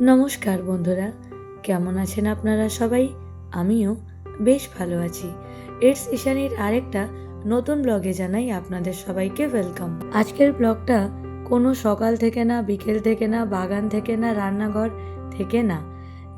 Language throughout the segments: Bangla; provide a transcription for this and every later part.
নমস্কার বন্ধুরা, কেমন আছেন আপনারা সবাই? আমিও বেশ ভালো আছি। ইটস ঈশানীর আরেকটা নতুন ব্লগে জানাই আপনাদের সবাইকে ওয়েলকাম। আজকের ব্লগটা কোনো সকাল থেকে না, বিকেল থেকে না, বাগান থেকে না, রান্নাঘর থেকে না।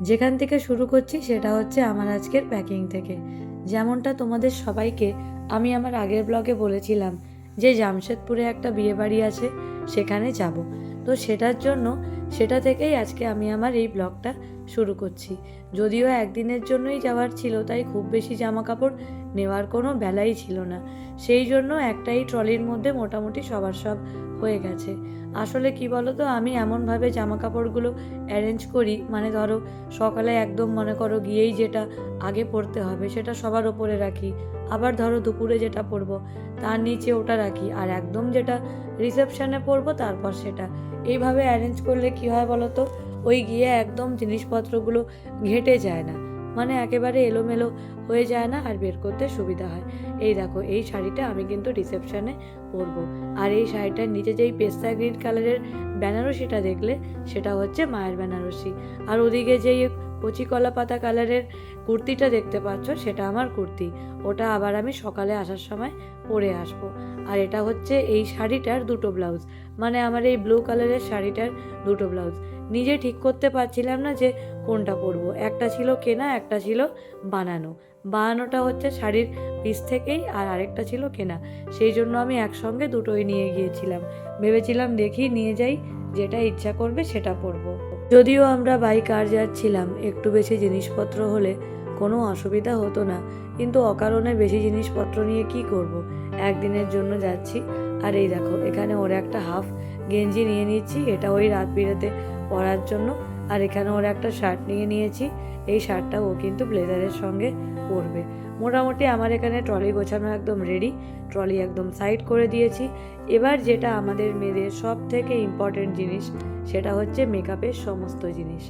যেখান থেকে শুরু করছি সেটা হচ্ছে আমার আজকের প্যাকিং থেকে। যেমনটা তোমাদের সবাইকে আমি আমার আগের ব্লগে বলেছিলাম যে জামশেদপুরে একটা বিয়ে বাড়ি আছে, সেখানে যাব। তো সেটার জন্য সেটা থেকেই আজকে আমি আমার এই ব্লগটা শুরু করছি। যদিও একদিনের জন্যই যাওয়ার ছিল, তাই খুব বেশি জামা কাপড় নেওয়ার কোনো বেলাই ছিল না। সেই জন্য একটাই ট্রলির মধ্যে মোটামুটি সবার সব হয়ে গেছে। আসলে কি বলো তো আমি এমনভাবে জামা কাপড়গুলো অ্যারেঞ্জ করি মানে ধরো সকালে একদম মনে করো গিয়েই যেটা আগে পরতে হবে, সেটা সবার ওপরে রাখি। আবার ধরো দুপুরে যেটা পরবো, তার নিচে ওটা রাখি, আর একদম যেটা রিসেপশনে পরবো তারপর সেটা। এইভাবে অ্যারেঞ্জ করলে কি হয় বলো তো ওই গিয়ে একদম জিনিসপত্রগুলো ঘেটে যায় না। মানে একেবারে এলোমেলো হয়ে যায় না আর বের করতে সুবিধা হয়। এই দেখো, এই শাড়িটা আমি কিন্তু রিসেপশনে পরবো। আর এই শাড়িটার নিচে যেই পেস্তা গ্রিন কালারের বেনারসিটা দেখলে, সেটা হচ্ছে মায়ের বেনারসি। আর ওদিকে যেই কচি কলা পাতা কালারের কুর্তিটা দেখতে পাচ্ছ, সেটা আমার কুর্তি। ওটা আবার আমি সকালে আসার সময় পরে আসব। আর এটা হচ্ছে এই শাড়িটার দুটো ব্লাউজ। মানে আমার এই ব্লু কালারের শাড়িটার দুটো ব্লাউজ। নিজে ঠিক করতে পারছিলাম না যে কোনটা পরবো, একটা ছিল কেনা, একটা ছিল বানানো। বানানোটা হচ্ছে শাড়ির পিস থেকেই আর আরেকটা ছিল কেনা। সেই জন্য আমি একসঙ্গে দুটোই নিয়ে গিয়েছিলাম। ভেবেছিলাম দেখি নিয়ে যাই, যেটা ইচ্ছা করবে সেটা পরব। যদিও আমরা বাইক আর যাচ্ছিলাম, একটু বেশি জিনিসপত্র হলে কোনো অসুবিধা হতো না। কিন্তু অকারণে বেশি জিনিসপত্র নিয়ে কি করব। একদিনের জন্য যাচ্ছি। আর এই দেখো, এখানে ওর একটা হাফ গেঞ্জি নিয়ে নিচ্ছি, এটা ওই রাত বিরেতে পরার জন্য। আর এখানে ওর একটা শার্ট নিয়ে নিয়েছি। এই শার্টটা ও কিন্তু ব্লেজারের সঙ্গে পরবে। মোটামুটি আমার এখানে ট্রলি গোছানো একদম রেডি ট্রলি একদম সাইড করে দিয়েছি। এবার যেটা আমাদের মেয়েদের সব থেকে ইম্পর্টেন্ট জিনিস, সেটা হচ্ছে মেকআপের সমস্ত জিনিস।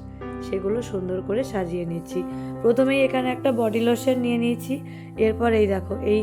সেগুলো সুন্দর করে সাজিয়ে নিচ্ছি। প্রথমেই এখানে একটা বডি লোশন নিয়ে নিয়েছি। এরপর এই দেখো, এই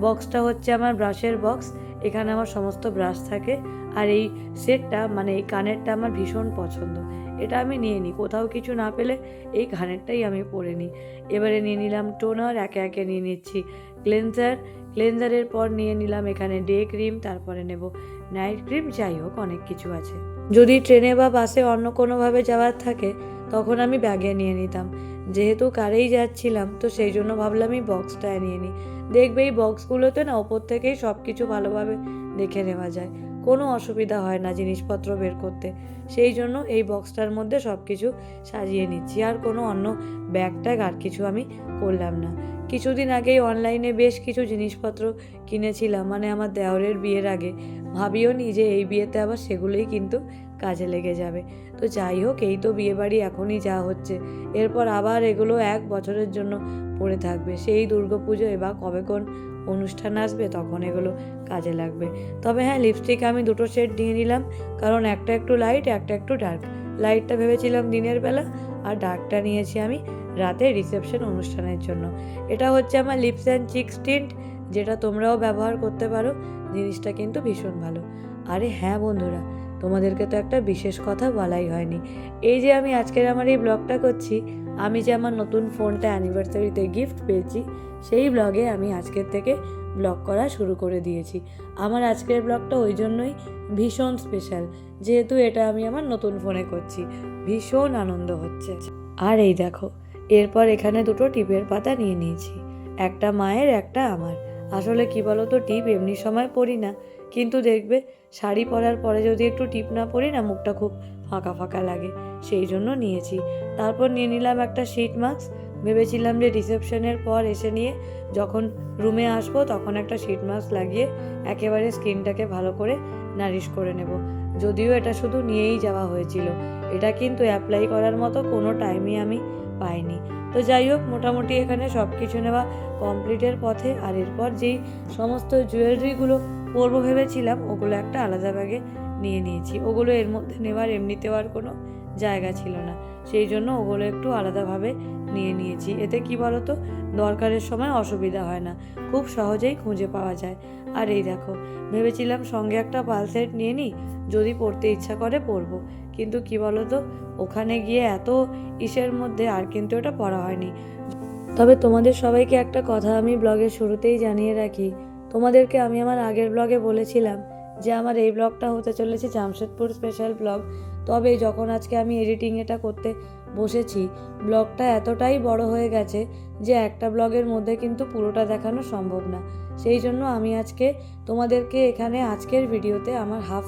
বক্সটা হচ্ছে আমার ব্রাশের বক্স এখানে আমার সমস্ত ব্রাশ থাকে। আর এই সেটটা মানে এই কানেরটা আমার ভীষণ পছন্দ। এটা আমি নিয়ে নিই, কোথাও কিছু না পেলে এই কানেরটাই আমি পরে নিই। এবারে নিয়ে নিলাম টোনার একে একে নিয়ে নিচ্ছি ক্লেনজার ক্লেনজারের পর নিয়ে নিলাম এখানে ডে ক্রিম তারপরে নেব নাইট ক্রিম যাই হোক, অনেক কিছু আছে। যদি ট্রেনে বা বাসে অন্য কোনোভাবে যাওয়ার থাকে, তখন আমি ব্যাগে নিয়ে নিতাম। যেহেতু কারেই যাচ্ছিলাম, তো সেই জন্য ভাবলাম এই বক্সটা নিয়ে নিই। দেখবে এই বক্সগুলোতে না ওপর থেকেই সব কিছু ভালোভাবে দেখে নেওয়া যায়। কোনো অসুবিধা হয় না জিনিসপত্র বের করতে। সেই জন্য এই বক্সটার মধ্যে সব কিছু সাজিয়ে নিচ্ছি। আর কোনো অন্য ব্যাগ ট্যাগ আর কিছু আমি করলাম না। কিছুদিন আগেই অনলাইনে বেশ কিছু জিনিসপত্র কিনেছিলাম। মানে আমার দেওরের বিয়ের আগে। ভাবিও নি যে এই বিয়েতে আবার সেগুলোই কিন্তু কাজে লেগে যাবে। তো যাই হোক, এই তো বিয়ে বাড়ি এখনই যা হচ্ছে। এরপর আবার এগুলো এক বছরের জন্য পড়ে থাকবে। সেই দুর্গাপুজো এবার কবে কোন অনুষ্ঠান আসবে, তখন এগুলো কাজে লাগবে। তবে হ্যাঁ লিপস্টিক আমি দুটো শেড নিয়ে নিলাম। কারণ একটা একটু লাইট একটা একটু ডার্ক লাইটটা ভেবেছিলাম দিনের বেলা, আর ডার্কটা নিয়েছি আমি রাতে রিসেপশন অনুষ্ঠানের জন্য। এটা হচ্ছে আমার লিপস অ্যান্ড চিক্স টিন্ট যেটা তোমরাও ব্যবহার করতে পারো। জিনিসটা কিন্তু ভীষণ ভালো। আরে হ্যাঁ বন্ধুরা তোমাদেরকে তো একটা বিশেষ কথা বলাই হয়নি। এই যে আমি আজকের আমার এই ব্লগটা করছি, আমি যে আমার নতুন ফোনটা অ্যানিভার্সারিতে গিফট পেয়েছি, সেই ব্লগে আমি আজকের থেকে ব্লগ করা শুরু করে দিয়েছি। আমার আজকের ব্লগটা ওই জন্যই ভীষণ স্পেশাল যেহেতু এটা আমি আমার নতুন ফোনে করছি। ভীষণ আনন্দ হচ্ছে। আর এই দেখো, এরপর এখানে দুটো টিপের পাতা নিয়ে নিয়েছি। একটা মায়ের, একটা আমার। আসলে কি বলো তো টিপ এমনি সময় পড়ি না। কিন্তু দেখবে শাড়ি পরার পরে যদি একটু টিপ না পরি না, মুখটা খুব ফাঁকা ফাঁকা লাগে। সেই জন্য নিয়েছি। তারপর নিয়ে নিলাম একটা শিট মাস্ক ভেবেছিলাম যে রিসেপশনের পর এসে নিয়ে যখন রুমে আসব তখন একটা শিট মাস্ক লাগিয়ে একেবারে স্কিনটাকে ভালো করে নারিশ করে নেব। যদিও এটা শুধু নিয়েই যাওয়া হয়েছিল। এটা কিন্তু অ্যাপ্লাই করার মতো কোনো টাইমই আমি পাইনি। তো যাই হোক, মোটামুটি এখানে সব কিছু নেওয়া কমপ্লিটের পথে আর এরপর যেই সমস্ত জুয়েলারিগুলো পরবো ভেবেছিলাম ওগুলো একটা আলাদা ব্যাগে নিয়ে নিয়েছি। ওগুলো এর মধ্যে নেওয়ার এমনিতেও আর কোনো জায়গা ছিল না। সেই জন্য ওগুলো একটু আলাদাভাবে নিয়ে নিয়েছি। এতে কি বলতো? দরকারের সময় অসুবিধা হয় না। খুব সহজেই খুঁজে পাওয়া যায়। আর এই দেখো, ভেবেছিলাম সঙ্গে একটা পালসেট নিয়ে নিই, যদি পড়তে ইচ্ছা করে পরবো কিন্তু কি বলতো? ওখানে গিয়ে এত ইসের মধ্যে আর কিন্তু ওটা পড়া হয়নি। তবে তোমাদের সবাইকে একটা কথা আমি ব্লগের শুরুতেই জানিয়ে রাখি। তোমাদেরকে আমি আমার আগের ব্লগে বলেছিলাম যে আমার এই ব্লগটা হতে চলেছে জামশেদপুর স্পেশাল ব্লগ তবে যখন আজকে আমি এডিটিং এটা করতে বসেছি ব্লগটা এতটাই বড় হয়ে গেছে যে একটা ব্লগের মধ্যে কিন্তু পুরোটা দেখানো সম্ভব না। সেই জন্য আমি আজকে তোমাদেরকে এখানে আজকের ভিডিওতে আমার হাফ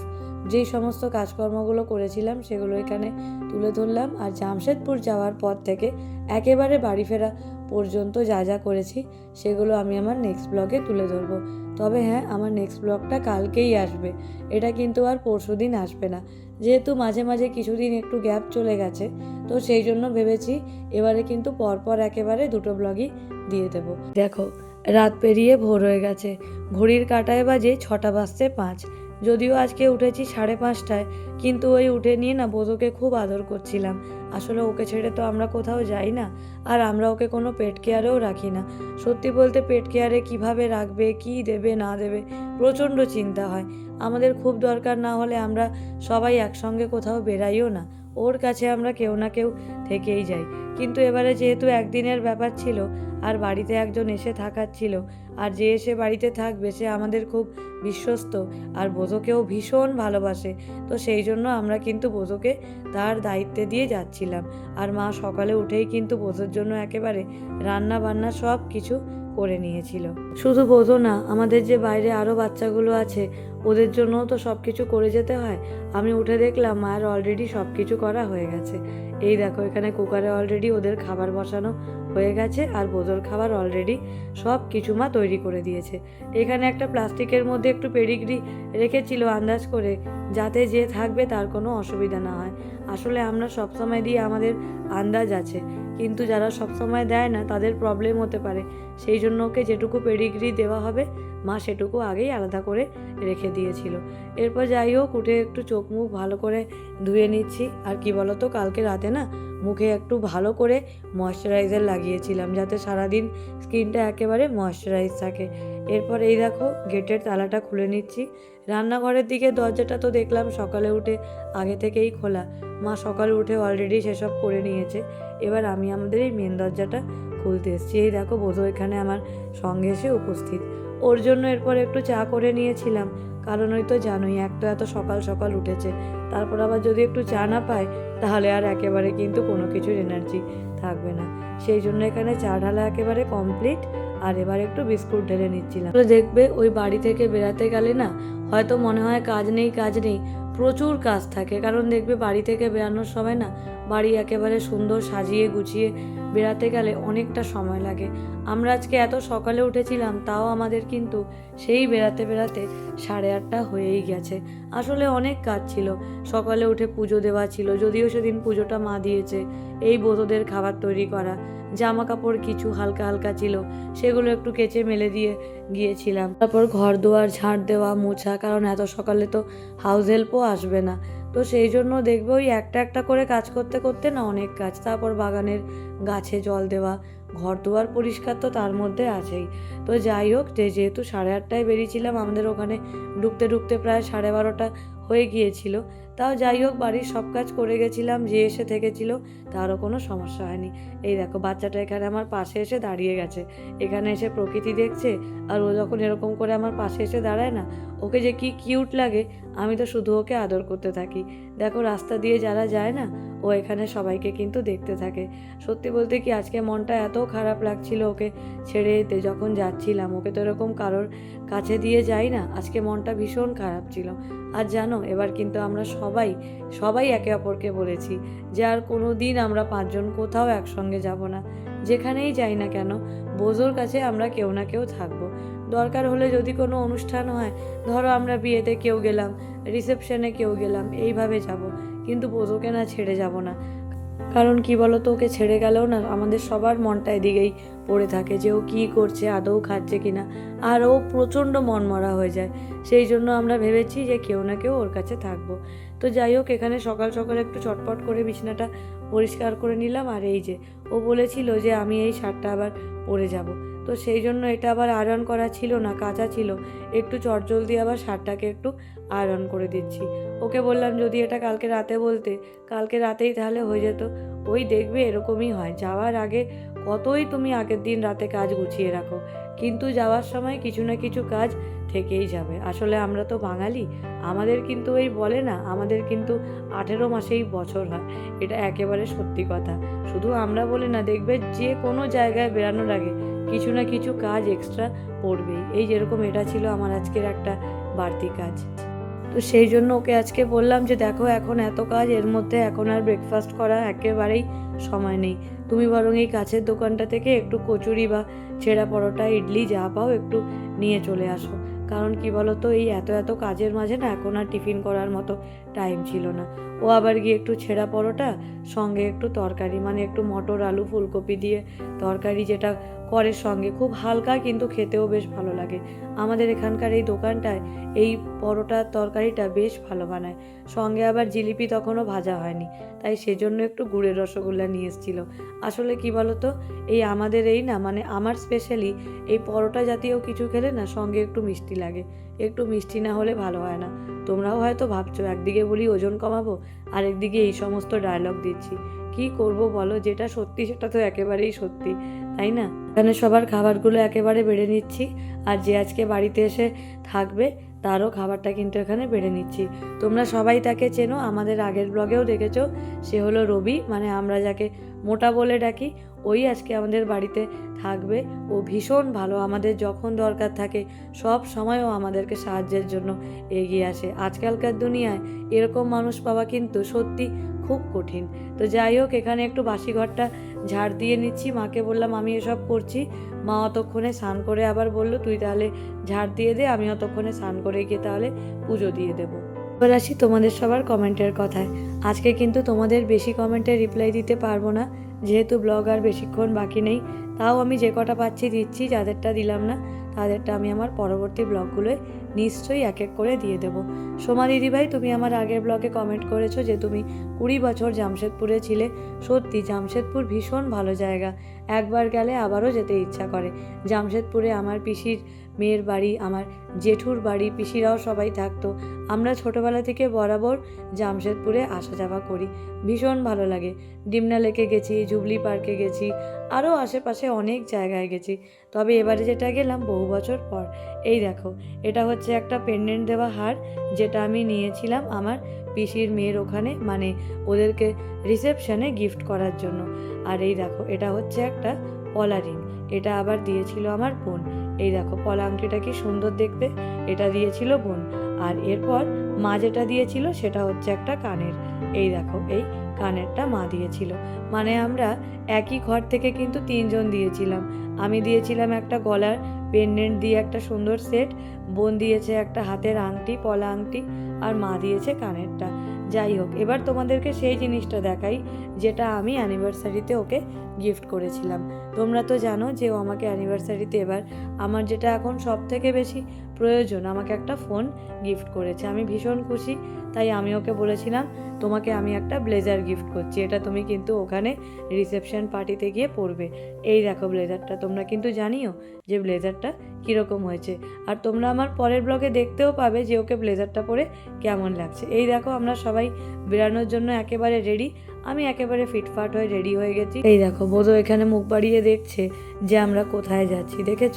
যেই সমস্ত কাজকর্মগুলো করেছিলাম সেগুলো এখানে তুলে ধরলাম। আর জামশেদপুর যাওয়ার পর থেকে একেবারে বাড়ি ফেরা পর্যন্ত যা যা করেছি, সেগুলো আমি আমার নেক্সট ব্লগে তুলে ধরবো। তবে হ্যাঁ আমার নেক্সট ব্লগটা কালকেই আসবে। এটা কিন্তু আর পরশু দিন আসবে না। যেহেতু মাঝে মাঝে কিছুদিন একটু গ্যাপ চলে গেছে, তো সেই জন্য ভেবেছি এবারে কিন্তু পরপর একেবারে দুটো ব্লগই দিয়ে দেব। দেখো, রাত পেরিয়ে ভোর হয়ে গেছে। ঘড়ির কাটায় বাজে ছটা বাজতে পাঁচ। যদিও আজকে উঠেছি সাড়ে পাঁচটায়, কিন্তু ওই উঠে নিয়ে না বোধকে খুব আদর করছিলাম। আসলে ওকে ছেড়ে তো আমরা কোথাও যাই না। আর আমরা ওকে কোনো পেট কেয়ারেও রাখি না। সত্যি বলতে পেট কেয়ারে কীভাবে রাখবে, কি দেবে, না দেবে, প্রচণ্ড চিন্তা হয়। আমাদের খুব দরকার না হলে আমরা সবাই একসঙ্গে কোথাও বেরাইও না। ওর কাছে আমরা কেউ না কেউ থেকেই যাই। কিন্তু এবারে যেহেতু একদিনের ব্যাপার ছিল, আর বাড়িতে একজন এসে থাকার ছিল আর যে এসে বাড়িতে থাকবে সে আমাদের খুব বিশ্বস্ত, আর বোধকেও ভীষণ ভালোবাসে, তো সেই জন্য আমরা কিন্তু বোধকে তার দায়িত্বে দিয়ে যাচ্ছিলাম। আর মা সকালে উঠেই কিন্তু বোধোর জন্য একেবারে রান্না বান্না সব কিছু করে নিয়েছিল। শুধু বোধো না, আমাদের যে বাইরে আরও বাচ্চাগুলো আছে ওদের জন্যও তো সব কিছু করে যেতে হয়। আমি উঠে দেখলাম, মায়ের অলরেডি সব কিছু করা হয়ে গেছে। এই দেখো, এখানে কুকারে অলরেডি ওদের খাবার বসানো হয়ে গেছে আর বোতল খাবার অলরেডি সব কিছু মা তৈরি করে দিয়েছে। এখানে একটা প্লাস্টিকের মধ্যে একটু পেডিগ্রি রেখেছিল আন্দাজ করে, যাতে যে থাকবে তার কোনো অসুবিধা না হয়। আসলে আমরা সবসময় দিয়ে আমাদের আন্দাজ আছে, কিন্তু যারা সবসময় দেয় না তাদের প্রবলেম হতে পারে। সেই জন্য ওকে যেটুকু পেডিগ্রি দেওয়া হবে মা সেটুকু আগেই আলাদা করে রেখে দিয়েছিল। এরপর যাই হোক, উঠে একটু চোখ মুখ ভালো করে ধুয়ে নিচ্ছি। আর কি বলতো, কালকে রাতে না মুখে একটু ভালো করে ময়শ্চারাইজার লাগিয়েছিলাম, যাতে সারাদিন স্কিনটা একেবারে ময়শ্চারাইজ থাকে। এরপর এই দেখো, গেটের তালাটা খুলে নিচ্ছি। রান্নাঘরের দিকে দরজাটা তো দেখলাম, সকালে উঠে আগে থেকেই খোলা। মা সকালে উঠে অলরেডি সেসব করে নিয়েছে। এবার আমি আমাদের এই মেন দরজাটা খুলতে এসেছি। এই দেখো বোধ এখানে আমার সঙ্গে এসে উপস্থিত। ওর জন্য এরপর একটু চা করে নিয়েছিলাম। কারণ ওই তো জানোই এক তো এত সকাল সকাল উঠেছে। তারপর আবার যদি একটু চা না পায়, তাহলে আর একেবারে কিন্তু কোনো কিছুর এনার্জি থাকবে না। সেই জন্য এখানে চা ঢালা একেবারে কমপ্লিট আর এবার একটু বিস্কুট ঢেলে নিচ্ছিলাম। তো দেখবে, ওই বাড়ি থেকে বেরাতে গেলে না, হয়তো মনে হয় কাজ নেই কাজ নেই, প্রচুর কাজ থাকে। কারণ দেখবে বাড়ি থেকে বেরানোর সময় না বাড়ি একেবারে সুন্দর সাজিয়ে গুছিয়ে বেড়াতে গেলে অনেকটা সময় লাগে। আমরা আজকে এত সকালে উঠেছিলাম, তাও আমাদের কিন্তু সেই বেড়াতে বেড়াতে সাড়ে আটটা হয়েই গেছে। আসলে অনেক কাজ ছিল। সকালে উঠে পুজো দেওয়া ছিল, যদিও সেদিন পুজোটা মা দিয়েছে, এই বোধদের খাবার তৈরি করা জামা কাপড় কিছু হালকা হালকা ছিল, সেগুলো একটু কেচে মেলে দিয়ে গিয়েছিলাম। তারপর ঘর দুয়ার ঝাড় দেওয়া, মোছা, কারণ এত সকালে তো হাউস হেল্পও আসবে না। তো সেই জন্য দেখবে ওই একটা একটা করে কাজ করতে করতে না অনেক কাজ। তারপর বাগানের গাছে জল দেওয়া, ঘর দুয়ার পরিষ্কার তো তার মধ্যে আছেই। তো যাই হোক, যে যেহেতু সাড়ে আটটায় বেরিয়েছিলাম, আমাদের ওখানে ঢুকতে ঢুকতে প্রায় সাড়ে বারোটা হয়ে গিয়েছিল। তাও যাই হোক, বাড়ির সব কাজ করে গেছিলাম, যে এসে থেকেছিল, তারও কোনো সমস্যা হয়নি। এই দেখো, বাচ্চাটা এখানে আমার পাশে এসে দাঁড়িয়ে গেছে। এখানে এসে প্রকৃতি দেখছে, আর ও যখন এরকম করে আমার পাশে এসে দাঁড়ায় না, ওকে যে কি কিউট লাগে, আমি তো শুধু ওকে আদর করতে থাকি। দেখো, রাস্তা দিয়ে যারা যায় না ও এখানে সবাইকে কিন্তু দেখতে থাকে। সত্যি বলতে কি আজকে মনটা এত খারাপ লাগছিল ওকে ছেড়ে যেতে যখন যাচ্ছিলাম। ওকে তো এরকম কারোর কাছে দিয়ে যাই না, আজকে মনটা ভীষণ খারাপ ছিল। আর জানো, এবার কিন্তু আমরা সবাই সবাই একে অপরকে বলেছি যে আর কোনো দিন আমরা পাঁচজন কোথাও একসঙ্গে যাব না। যেখানেই যাই না কেন বোঝোর কাছে আমরা কেউ না কেউ থাকব। দরকার হলে যদি কোনো অনুষ্ঠান হয়, ধরো আমরা বিয়েতে কেউ গেলাম, রিসেপশনে কেউ গেলাম, এইভাবে যাব। কিন্তু বোঝোকে না ছেড়ে যাব না। কারণ কি বলতো, ওকে ছেড়ে গেলেও না আমাদের সবার মনটা এদিকেই পড়ে থাকে যে ও কী করছে, আদৌ খাচ্ছে কি না আর ও প্রচণ্ড মনমরা হয়ে যায়। সেই জন্য আমরা ভেবেছি যে কেউ না কেউ ওর কাছে থাকব। তো যাই হোক, এখানে সকাল সকাল একটু চটপট করে বিছানাটা পরিষ্কার করে নিলাম। আর এই যে, ও বলেছিল যে আমি এই শার্টটা আবার পরে যাব। তো সেই জন্য এটা আবার আয়রন করা ছিল না, কাঁচা ছিল। একটু চটজলদি আবার শার্টটাকে একটু আয়রন করে দিচ্ছি। ওকে বললাম, যদি এটা কালকে রাতে বলতে, কালকে রাতেই তাহলে হয়ে যেত। ওই দেখবে এরকমই হয়। যাওয়ার আগে কতই তুমি আগের দিন রাতে কাজ গুছিয়ে রাখো। কিন্তু যাওয়ার সময় কিছু না কিছু কাজ থেকেই যাবে। আসলে আমরা তো বাঙালি। আমাদের কিন্তু এই বলে না, আমাদের কিন্তু আঠেরো মাসেই বছর হয়। এটা একেবারে সত্যি কথা। শুধু আমরা বলি না, দেখবে যে কোনো জায়গায় বেরানোর আগে কিছু না কিছু কাজ এক্সট্রা পড়বেই। এই যেরকম এটা ছিল আমার আজকের একটা বাড়তি কাজ। তো সেই জন্য ওকে আজকে বললাম যে, দেখো, এখন এত কাজ, এর মধ্যে এখন আর ব্রেকফাস্ট করা একেবারেই সময় নেই। তুমি বরং এই কাছের দোকানটা থেকে একটু কচুরি বা ছেঁড়া পরোটা, ইডলি যা পাও একটু নিয়ে চলে আসো। কারণ কি বলো তো এই এত এত কাজের মাঝে না এখন আর টিফিন করার মতো টাইম ছিল না। ও আবার গিয়ে একটু ছেঁড়া পরোটা, সঙ্গে একটু তরকারি মানে একটু মটর, আলু, ফুলকপি দিয়ে তরকারি যেটা করে সঙ্গে। খুব হালকা কিন্তু খেতেও বেশ ভালো লাগে। আমাদের এখানকার এই দোকানটায় এই পরোটার তরকারিটা বেশ ভালো বানায়। সঙ্গে আবার জিলিপি তখনও ভাজা হয়নি, তাই সেজন্য একটু গুড়ের রসগোল্লা নিয়ে এসেছিল। আসলে কি বলতো, এই আমাদের এই না মানে আমার স্পেশালি এই পরোটা জাতীয় কিছু খেলে না সঙ্গে একটু মিষ্টি লাগে। একটু মিষ্টি না হলে ভালো হয় না। তোমরাও হয়তো ভাবছ, একদিকে বলি ওজন কমাবো আর একদিকে এই সমস্ত ডায়লগ দিচ্ছি। কি করব বলো, যেটা সত্যি সেটা তো একেবারেই সত্যি, তাই না? এখানে সবার খাবারগুলো একেবারে বেড়ে নিচ্ছি। আর যে আজকে বাড়িতে এসে থাকবে, তারও খাবারটা কিন্তু এখানে বেড়ে নিচ্ছি। তোমরা সবাই তাকে চেনো, আমাদের আগের ব্লগেও দেখেছ, সে হলো রবি মানে আমরা যাকে মোটা বলে ডাকি, ওই আজকে আমাদের বাড়িতে থাকবে। ও ভীষণ ভালো, আমাদের যখন দরকার থাকে, সব সময়ও আমাদেরকে সাহায্যের জন্য এগিয়ে আসে। আজকালকার দুনিয়ায় এরকম মানুষ পাওয়া কিন্তু সত্যি খুব কঠিন। তো যাই হোক, এখানে একটু বাসি ঘরটা ঝাড় দিয়ে নিচ্ছি। মাকে বললাম, আমি এসব করছি। মা অতক্ষণে স্নান করে আবার বলল, তুই তাহলে ঝাড় দিয়ে দে, আমি অতক্ষণে স্নান করে গিয়ে তাহলে পুজো দিয়ে দেবো। এবার আসি তোমাদের সবার কমেন্টের কথায়। আজকে কিন্তু তোমাদের বেশি কমেন্টে রিপ্লাই দিতে পারব না, যেহেতু ব্লগ আর বেশিক্ষণ বাকি নেই। তাও আমি যে কটা পাচ্ছি দিচ্ছি, যাদেরটা দিলাম না, তাদেরটা আমি আমার পরবর্তী ব্লগগুলোয় নিশ্চয়ই এক এক করে দিয়ে দেবো। সোমা দিদিভাই, তুমি আমার আগের ব্লগে কমেন্ট করেছ যে তুমি কুড়ি বছর জামশেদপুরে ছিলে। সত্যি, জামশেদপুর ভীষণ ভালো জায়গা। একবার গেলে আবারও যেতে ইচ্ছা করে। জামশেদপুরে আমার পিসির মেয়ের বাড়ি, আমার জেঠুর বাড়ি, পিসিরাও সবাই থাকতো। আমরা ছোটোবেলা থেকে বরাবর জামশেদপুরে আসা যাওয়া করি। ভীষণ ভালো লাগে। ডিমনা লেকে গেছি, জুবলি পার্কে গেছি, আরও আশেপাশে অনেক জায়গায় গেছি। তবে এবারে যেটা গেলাম বহু বছর পর এই দেখো, এটা হচ্ছে একটা পেন্ডেন্ট দেওয়া হার, যেটা আমি নিয়েছিলাম আমার পিসির মেয়ের ওখানে মানে ওদেরকে রিসেপশনে গিফট করার জন্য। আর এই দেখো, এটা হচ্ছে একটা পলা রিং এটা আবার দিয়েছিল আমার বোন। এই দেখো, পলা আংটিটা কি সুন্দর দেখতে, এটা দিয়েছিল বোন। আর এরপর মা যেটা দিয়েছিল, সেটা হচ্ছে একটা কানের। এই দেখো, এই কানেরটা মা দিয়েছিল। মানে আমরা একই ঘর থেকে কিন্তু তিনজন দিয়েছিলাম। আমি দিয়েছিলাম একটা গলার পেন্ডেন্ট দিয়ে একটা সুন্দর সেট বোন দিয়েছে একটা হাতের আংটি, পলা আংটি, আর মা দিয়েছে কানেরটা। যাই হোক, এবার তোমাদেরকে সেই জিনিসটা দেখাই, যেটা আমি অ্যানিভার্সারিতে ওকে গিফট করেছিলাম। তোমরা তো জানো যে ও আমাকে অ্যানিভার্সারিতে এবার আমার যেটা এখন সব থেকে বেশি প্রয়োজন, আমাকে একটা ফোন গিফট করেছে। আমি ভীষণ খুশি, তাই আমি ওকে বলেছিলাম, তোমাকে আমি একটা ব্লেজার গিফট করছি, এটা তুমি কিন্তু ওখানে রিসেপশন পার্টিতে গিয়ে পরবে। এই দেখো ব্লেজারটা তোমরা কিন্তু জানিও যে ব্লেজারটা কীরকম হয়েছে। আর তোমরা আমার পরের ব্লগে দেখতেও পাবে যে ওকে ব্লেজারটা পরে কেমন লাগছে। এই দেখো আমরা সবাই বেরানোর জন্য একেবারে রেডি আমি একেবারে ফিটফাট হয়ে রেডি হয়ে গেছি। এই দেখো বোধও এখানে মুখ বাড়িয়ে দেখছে যে আমরা কোথায় যাচ্ছি, দেখেছ?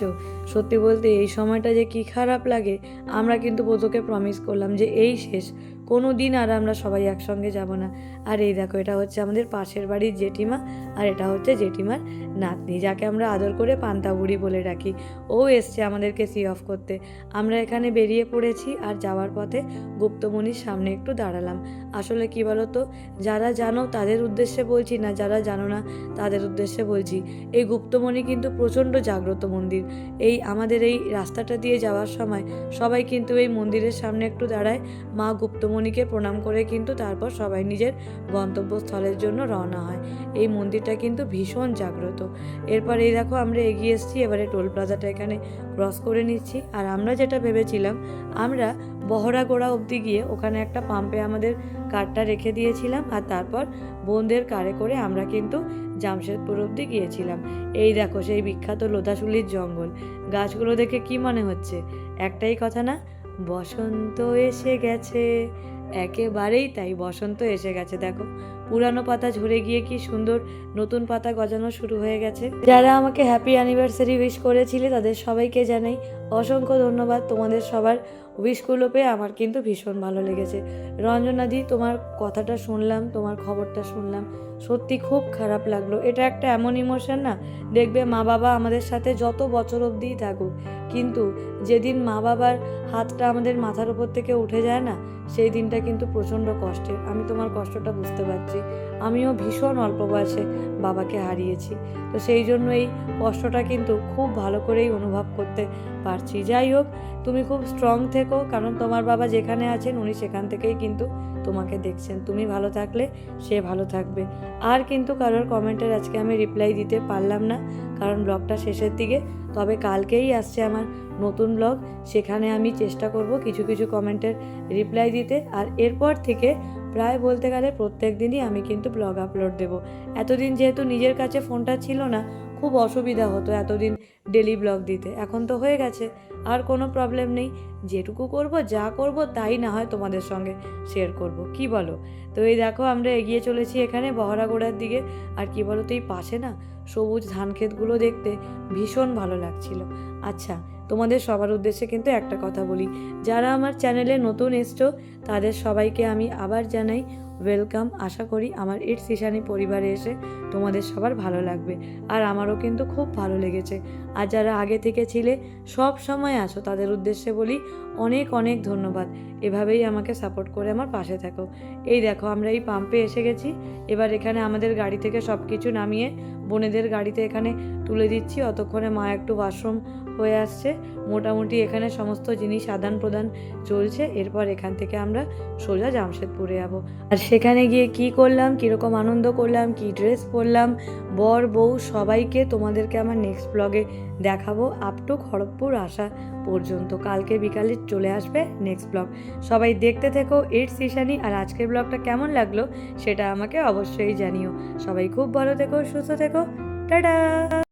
সত্যি বলতে এই সময়টা যে কি খারাপ লাগে, আমরা কিন্তু বোধকে প্রমিস করলাম যে এই শেষ। কোনো দিন আর আমরা সবাই একসঙ্গে যাব না। আর এই দেখো, এটা হচ্ছে আমাদের পাশের বাড়ির জেঠিমা, আর এটা হচ্ছে জেঠিমার নাতনি, যাকে আমরা আদর করে পান্তা বুড়ি বলে ডাকি ও এসছে আমাদেরকে সি অফ করতে। আমরা এখানে বেরিয়ে পড়েছি আর যাওয়ার পথে গুপ্তমণির সামনে একটু দাঁড়ালাম। আসলে কি বলো তো যারা জানো তাদের উদ্দেশ্যে বলছি না, যারা জানো না তাদের উদ্দেশ্যে বলছি। এই গুপ্তমণি কিন্তু প্রচণ্ড জাগ্রত মন্দির। এই আমাদের এই রাস্তাটা দিয়ে যাওয়ার সময় সবাই কিন্তু এই মন্দিরের সামনে একটু দাঁড়ায় মা গুপ্তমণি নাগমণিকে প্রণাম করে কিন্তু তারপর সবাই নিজের গন্তব্যস্থলের জন্য রওনা হয়। এই মন্দিরটা কিন্তু ভীষণ জাগ্রত। এরপর এই দেখো আমরা এগিয়ে এসেছি, এবারে টোল প্লাজাটা এখানে ক্রস করে নিচ্ছি। আর আমরা যেটা ভেবেছিলাম, আমরা বহরাগোড়া অবধি গিয়ে ওখানে একটা পাম্পে আমাদের কারটা রেখে দিয়েছিলাম আর তারপর বোনদের কারে করে আমরা কিন্তু জামশেদপুর অবধি গিয়েছিলাম। এই দেখো সেই বিখ্যাত লোধাশুলির জঙ্গল। গাছগুলো দেখে কি মনে হচ্ছে? একটাই কথা না বসন্ত এসে গেছে। একেবারেই তাই বসন্ত এসে গেছে দেখো। পুরানো পাতা ঝরে গিয়ে কি সুন্দর নতুন পাতা গজানো শুরু হয়ে গেছে। যারা আমাকে হ্যাপি অ্যানিভার্সারি উইশ করেছিলে, তাদের সবাইকে জানাই অসংখ্য ধন্যবাদ। তোমাদের সবার উইশগুলো পেয়ে আমার কিন্তু ভীষণ ভালো লেগেছে। রঞ্জনাদি তোমার কথাটা শুনলাম, তোমার খবরটা শুনলাম। সত্যি খুব খারাপ লাগল। এটা একটা এমন ইমোশন না, দেখবে মা বাবা আমাদের সাথে যত বছর অবধিই থাকুক, কিন্তু যেদিন মা বাবার হাতটা আমাদের মাথার উপর থেকে উঠে যায় না, সেই দিনটা কিন্তু প্রচণ্ড কষ্টের। আমি তোমার কষ্টটা বুঝতে পারছি। সবজি আমিও ভীষণ অল্প বয়সে বাবাকে হারিয়েছি। তো সেই জন্য এই কষ্টটা কিন্তু খুব ভালো করেই অনুভব করতে পারছি। যাই হোক, তুমি খুব স্ট্রং থেকো, কারণ তোমার বাবা যেখানে আছেন উনি সেখান থেকেই কিন্তু তোমাকে দেখছেন। তুমি ভালো থাকলে সে ভালো থাকবে। আর কিন্তু কারোর কমেন্টের আজকে আমি রিপ্লাই দিতে পারলাম না, কারণ ব্লগটা শেষের দিকে। তবে কালকেই আসছে আমার নতুন ব্লগ, সেখানে আমি চেষ্টা করব কিছু কিছু কমেন্টের রিপ্লাই দিতে। আর এরপর থেকে প্রায় বলতে গেলে প্রত্যেক দিনই আমি কিন্তু ব্লগ আপলোড দেব। এতদিন যেহেতু নিজের কাছে ফোনটা ছিল না, খুব অসুবিধা হতো এতদিন ডেলি ব্লগ দিতে। এখন তো হয়ে গেছে, আর কোনো প্রবলেম নেই। যেটুকু করব, যা করব, তাই না হয় তোমাদের সঙ্গে শেয়ার করব। কি বলো? তো এই দেখো, আমরা এগিয়ে চলেছি এখানে বহরাগোড়ার দিকে। আর কি বলো তো, এই পাশে না সবুজ ধান ক্ষেতগুলো দেখতে ভীষণ ভালো লাগছিল। আচ্ছা তোমাদের সবার উদ্দেশ্যে কিন্তু একটা কথা বলি। যারা আমার চ্যানেলে নতুন এসছো, তাদের সবাইকে আমি আবার জানাই ওয়েলকাম। আশা করি আমার ইট সিসানি পরিবারে এসে তোমাদের সবার ভালো লাগবে। আর আমারও কিন্তু খুব ভালো লেগেছে। আর যারা আগে থেকে ছিলে, সব সময় আসো। তাদের উদ্দেশ্যে বলি অনেক অনেক ধন্যবাদ। এভাবেই আমাকে সাপোর্ট করে আমার পাশে থাকো। এই দেখো, আমরা এই পাম্পে এসে গেছি। এবার এখানে আমাদের গাড়ি থেকে সব কিছু নামিয়ে বোনেদের গাড়িতে এখানে তুলে দিচ্ছি। অতক্ষণে মা একটু ওয়াশরুম হয়ে আসছে। মোটামুটি এখানে সমস্ত জিনিস আদান প্রদান চলছে। এরপর এখান থেকে আমরা সোজা জামশেদপুরে যাব। আর সেখানে গিয়ে কি করলাম? কীরকম আনন্দ করলাম? কি ড্রেস পরলাম? বর, বউ সবাইকে তোমাদেরকে আমার নেক্সট ব্লগে দেখাবো আপ টু খড়গপুর আসা পর্যন্ত। কালকে বিকালে চলে আসবে নেক্সট ব্লগ সবাই দেখতে থেকো ইটস ইশানি আর আজকের ব্লগটা কেমন লাগল সেটা আমাকে অবশ্যই জানিও। সবাই খুব ভালো থেকো, সুস্থ থেকো। টাটা!